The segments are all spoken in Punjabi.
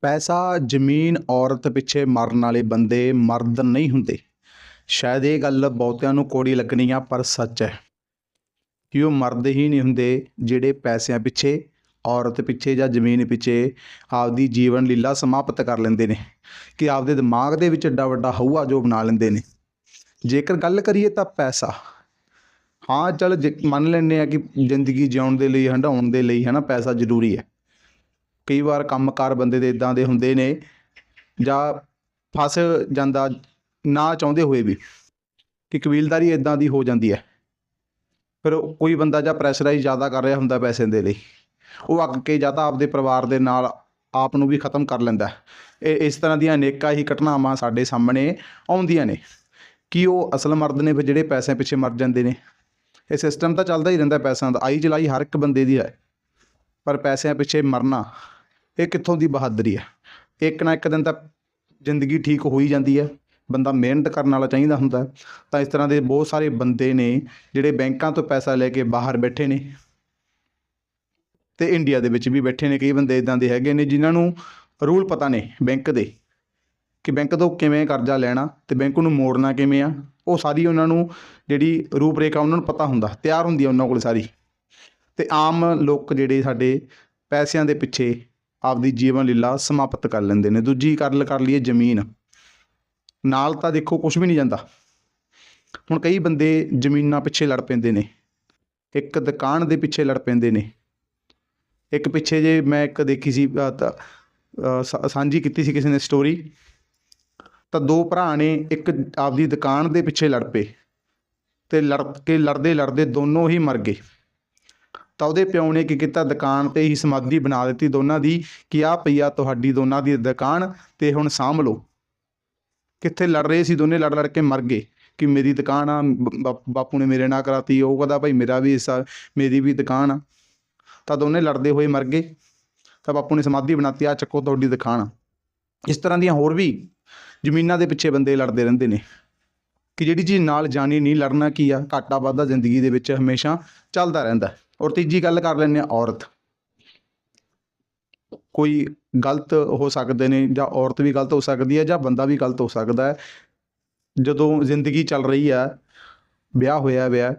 ਪੈਸਾ ਜ਼ਮੀਨ ਔਰਤ ਪਿੱਛੇ ਮਰਨ ਵਾਲੇ ਬੰਦੇ ਮਰਦ ਨਹੀਂ ਹੁੰਦੇ। ਸ਼ਾਇਦ ਇਹ ਗੱਲ ਬਹੁਤਿਆਂ ਨੂੰ ਕੋੜੀ ਲੱਗਣੀ ਆ, ਪਰ ਸੱਚ ਹੈ ਕਿ ਉਹ ਮਰਦ ਹੀ ਨਹੀਂ ਹੁੰਦੇ ਜਿਹੜੇ ਪੈਸਿਆਂ ਪਿੱਛੇ, ਔਰਤ ਪਿੱਛੇ ਜਾਂ ਜ਼ਮੀਨ ਪਿੱਛੇ ਆਪਦੀ ਜੀਵਨ ਲੀਲਾ ਸਮਾਪਤ ਕਰ ਲੈਂਦੇ ਨੇ। ਕਿ ਆਪਦੇ ਦਿਮਾਗ ਦੇ ਵਿੱਚ ਐਡਾ ਵੱਡਾ ਹਊਆ ਜੋ ਬਣਾ ਲੈਂਦੇ ਨੇ। ਜੇਕਰ ਗੱਲ ਕਰੀਏ ਤਾਂ ਪੈਸਾ। ਹਾਂ, ਚਲ ਮੰਨ ਲੈਂਦੇ ਆ ਕਿ ਜ਼ਿੰਦਗੀ ਜਿਉਣ ਦੇ ਲਈ ਹੰਡਾਉਣ ਦੇ ਲਈ ਹੈ ਨਾ ਪੈਸਾ ਜ਼ਰੂਰੀ ਹੈ। ਕਈ ਵਾਰ ਕੰਮਕਾਰ ਬੰਦੇ ਦੇ ਇਦਾਂ ਦੇ ਹੁੰਦੇ ਨੇ ਜਾਂ ਫਸ ਜਾਂਦਾ ਨਾ ਚਾਹੁੰਦੇ ਹੋਏ ਵੀ ਕਿ ਕਬੀਲਦਾਰੀ ਇਦਾਂ ਦੀ ਹੋ ਜਾਂਦੀ ਹੈ। ਫਿਰ ਕੋਈ ਬੰਦਾ ਜਾਂ ਪ੍ਰੈਸ਼ਰਾਈਜ਼ ਜ਼ਿਆਦਾ ਕਰ ਰਿਹਾ ਹੁੰਦਾ ਪੈਸੇ ਦੇ ਲਈ, ਉਹ ਅੱਗ ਕੇ ਜਾਂ ਤਾਂ ਆਪਦੇ ਪਰਿਵਾਰ ਦੇ ਨਾਲ ਆਪ ਨੂੰ ਵੀ ਖਤਮ ਕਰ ਲੈਂਦਾ ਇਹ, ਇਸ ਤਰ੍ਹਾਂ ਦੀਆਂ ਅਨੇਕਾਂ ਹੀ ਘਟਨਾਵਾਂ ਸਾਡੇ ਸਾਹਮਣੇ ਆਉਂਦੀਆਂ ਨੇ। ਕਿ ਉਹ ਅਸਲ ਮਰਦ ਨੇ ਫਿਰ ਜਿਹੜੇ ਪੈਸਿਆਂ ਪਿੱਛੇ ਮਰ ਜਾਂਦੇ ਨੇ? ਇਹ ਸਿਸਟਮ ਤਾਂ ਚੱਲਦਾ ਹੀ ਰਹਿੰਦਾ ਪੈਸਿਆਂ ਦਾ, ਆਈ ਚਲਾਈ ਹਰ ਇੱਕ ਬੰਦੇ ਦੀ ਹੈ। ਪਰ ਪੈਸਿਆਂ ਪਿੱਛੇ ਮਰਨਾ ਇਹ ਕਿੱਥੋਂ ਦੀ ਬਹਾਦਰੀ ਹੈ ਇੱਕ ਨਾ ਇੱਕ ਦਿਨ ਤਾਂ ਜ਼ਿੰਦਗੀ ਠੀਕ ਹੋ ਹੀ ਜਾਂਦੀ ਹੈ ਬੰਦਾ ਮਿਹਨਤ ਕਰਨ ਵਾਲਾ ਚਾਹੀਦਾ ਹੁੰਦਾ। ਤਾਂ ਇਸ ਤਰ੍ਹਾਂ ਦੇ ਬਹੁਤ ਸਾਰੇ ਬੰਦੇ ਨੇ ਜਿਹੜੇ ਬੈਂਕਾਂ ਤੋਂ ਪੈਸਾ ਲੈ ਕੇ ਬਾਹਰ ਬੈਠੇ ਨੇ ਤੇ ਇੰਡੀਆ ਦੇ ਵਿੱਚ ਵੀ ਬੈਠੇ ਨੇ। ਕਈ ਬੰਦੇ ਇਦਾਂ ਦੇ ਹੈਗੇ ਨੇ ਜਿਨ੍ਹਾਂ ਨੂੰ ਰੂਲ ਪਤਾ ਨੇ ਬੈਂਕ ਦੇ ਕਿ ਬੈਂਕ ਤੋਂ ਕਿਵੇਂ ਕਰਜ਼ਾ ਲੈਣਾ ਤੇ ਬੈਂਕ ਨੂੰ ਮੋੜਨਾ ਕਿਵੇਂ ਆ। ਉਹ ਸਾਰੀ ਉਹਨਾਂ ਨੂੰ ਜਿਹੜੀ ਰੂਪਰੇਖਾ ਉਹਨਾਂ ਨੂੰ ਪਤਾ ਹੁੰਦਾ। ਤਿਆਰ ਹੁੰਦੀ ਆ ਉਹਨਾਂ ਕੋਲ ਸਾਰੀ। ਤੇ ਆਮ ਲੋਕ ਜਿਹੜੇ ਸਾਡੇ ਪੈਸਿਆਂ ਦੇ ਪਿੱਛੇ ਆਪਦੀ ਜੀਵਨ ਲੀਲਾ ਸਮਾਪਤ ਕਰ ਲੈਂਦੇ ਨੇ। ਦੂਜੀ ਗੱਲ ਕਰ ਲਈਏ ਜ਼ਮੀਨ। ਨਾਲ ਤਾਂ ਦੇਖੋ ਕੁਝ ਵੀ ਨਹੀਂ ਜਾਂਦਾ। ਹੁਣ ਕਈ ਬੰਦੇ ਜ਼ਮੀਨਾਂ ਪਿੱਛੇ ਲੜ ਪੈਂਦੇ ਨੇ। ਇੱਕ ਦੁਕਾਨ ਦੇ ਪਿੱਛੇ ਲੜ ਪੈਂਦੇ ਨੇ। ਇੱਕ ਪਿੱਛੇ ਜੇ ਮੈਂ ਇੱਕ ਦੇਖੀ ਸੀ ਸਾਂਝੀ ਕੀਤੀ ਸੀ ਕਿਸੇ ਨੇ ਸਟੋਰੀ ਤਾਂ ਦੋ ਭਰਾ ਨੇ ਇੱਕ ਆਪਦੀ ਦੁਕਾਨ ਦੇ ਪਿੱਛੇ ਲੜ ਪਏ। ਤੇ ਲੜ, ਕੇ ਲੜਦੇ ਲੜਦੇ ਦੋਨੋਂ ਹੀ ਮਰ ਗਏ। ਤਾਂ ਉਹਦੇ ਪਿਓ ਨੇ ਕੀ ਕੀਤਾ? ਦੁਕਾਨ ਤੇ ਹੀ ਸਮਾਧੀ ਬਣਾ ਦਿੱਤੀ ਦੋਨਾਂ ਦੀ ਕਿ ਆਹ ਪਈਆ ਤੁਹਾਡੀ ਦੋਨਾਂ ਦੀ ਦੁਕਾਨ ਤੇ ਹੁਣ ਸਾਂਭ ਲਓ। ਕਿੱਥੇ ਲੜ ਰਹੇ ਸੀ ਦੋਨੇ? ਲੜ ਲੜ ਕੇ ਮਰ ਗਏ ਕਿ ਮੇਰੀ ਦੁਕਾਨ ਆ, ਬ- ਬਾਪੂ ਨੇ ਮੇਰੇ ਨਾਲ ਕਰਾਤੀ, ਉਹ ਕਹਿੰਦਾ ਭਾਈ ਮੇਰਾ ਵੀ ਹਿੱਸਾ, ਮੇਰੀ ਵੀ ਦੁਕਾਨ ਆ। ਤਾਂ ਦੋਨੇ ਲੜਦੇ ਹੋਏ ਮਰ ਗਏ। ਤਾਂ ਬਾਪੂ ਨੇ ਸਮਾਧੀ ਬਣਾਤੀ ਆ ਚੱਕੋ ਤੁਹਾਡੀ ਦੁਕਾਨ ਆ। ਇਸ ਤਰ੍ਹਾਂ ਦੀਆਂ ਹੋਰ ਵੀ ਜ਼ਮੀਨਾਂ ਦੇ ਪਿੱਛੇ ਬੰਦੇ ਲੜਦੇ ਰਹਿੰਦੇ ਨੇ ਕਿ ਜਿਹੜੀ ਚੀਜ਼ ਨਾਲ ਜਾਣੀ ਨਹੀਂ, ਲੜਨਾ ਕੀ ਆ? ਘਾਟਾ ਵਾਧਾ ਜ਼ਿੰਦਗੀ ਦੇ ਵਿੱਚ ਹਮੇਸ਼ਾ ਚੱਲਦਾ ਰਹਿੰਦਾ। ਔਰ ਤੀਜੀ ਗੱਲ ਕਰ ਲੈਂਦੇ ਆ ਔਰਤ। ਕੋਈ ਗਲਤ ਹੋ ਸਕਦੇ ਨੇ ਜਾਂ ਔਰਤ ਵੀ ਗਲਤ ਹੋ ਸਕਦੀ ਹੈ ਜਾਂ ਬੰਦਾ ਵੀ ਗਲਤ ਹੋ ਸਕਦਾ ਹੈ। ਜਦੋਂ ਜ਼ਿੰਦਗੀ ਚੱਲ ਰਹੀ ਆ ਵਿਆਹ ਹੋਇਆ ਵਿਆਹ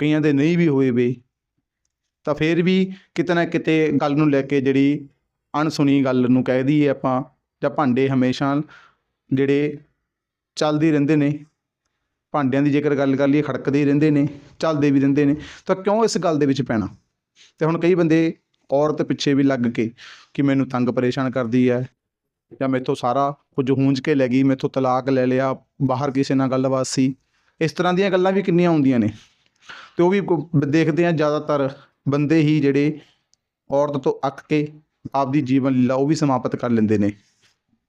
ਕਈਆਂ ਦੇ ਨਹੀਂ ਵੀ ਹੋਏ ਵੀ, ਤਾਂ ਫਿਰ ਵੀ ਕਿਤੇ ਨਾ ਕਿਤੇ ਗੱਲ ਨੂੰ ਲੈ ਕੇ ਜਿਹੜੀ ਅਣਸੁਣੀ ਗੱਲ ਨੂੰ ਕਹਿ ਦਈਏ ਆਪਾਂ, ਜਾਂ ਭਾਂਡੇ ਹਮੇਸ਼ਾ ਜਿਹੜੇ ਚੱਲਦੀ ਰਹਿੰਦੇ ਨੇ ਭਾਂਡਿਆਂ ਦੀ ਜੇਕਰ ਗੱਲ ਕਰ ਲਈਏ, ਖੜਕਦੇ ਹੀ ਰਹਿੰਦੇ ਨੇ ਚੱਲਦੇ ਵੀ ਰਹਿੰਦੇ ਨੇ, ਤਾਂ ਕਿਉਂ ਇਸ ਗੱਲ ਦੇ ਵਿੱਚ ਪੈਣਾ? ਤੇ ਹੁਣ ਕਈ ਬੰਦੇ ਔਰਤ ਪਿੱਛੇ ਵੀ ਲੱਗ ਕੇ ਕਿ ਮੈਨੂੰ ਤੰਗ ਪਰੇਸ਼ਾਨ ਕਰਦੀ ਹੈ ਜਾਂ ਮੈਥੋਂ ਸਾਰਾ ਕੁਝ ਹੂੰਝ ਕੇ ਲੈ ਗਈ, ਮੈਥੋਂ ਤਲਾਕ ਲੈ ਲਿਆ, ਬਾਹਰ ਕਿਸੇ ਨਾਲ ਗੱਲਬਾਤ ਸੀ। ਇਸ ਤਰ੍ਹਾਂ ਦੀਆਂ ਗੱਲਾਂ ਵੀ ਕਿੰਨੀਆਂ ਆਉਂਦੀਆਂ ਨੇ। ਤੇ ਉਹ ਵੀ ਦੇਖਦੇ ਆ ਜ਼ਿਆਦਾਤਰ ਬੰਦੇ ਹੀ ਜਿਹੜੇ ਔਰਤ ਤੋਂ ਅੱਕ ਕੇ ਆਪਦੀ ਜੀਵਨ ਲੀਲਾ ਉਹ ਵੀ ਸਮਾਪਤ ਕਰ ਲੈਂਦੇ ਨੇ।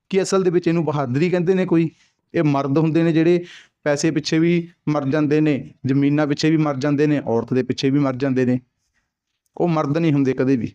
ਕਿ ਅਸਲ ਦੇ ਵਿੱਚ ਇਹਨੂੰ ਬਹਾਦਰੀ ਕਹਿੰਦੇ ਨੇ ਕੋਈ? ਇਹ ਮਰਦ ਹੁੰਦੇ ਨੇ ਜਿਹੜੇ ਪੈਸੇ ਪਿੱਛੇ ਵੀ ਮਰ ਜਾਂਦੇ ਨੇ, ਜ਼ਮੀਨਾਂ ਪਿੱਛੇ ਵੀ ਮਰ ਜਾਂਦੇ ਨੇ, ਔਰਤ ਦੇ ਪਿੱਛੇ ਵੀ ਮਰ ਜਾਂਦੇ ਨੇ। ਉਹ ਮਰਦ ਨਹੀਂ ਹੁੰਦੇ ਕਦੇ ਵੀ।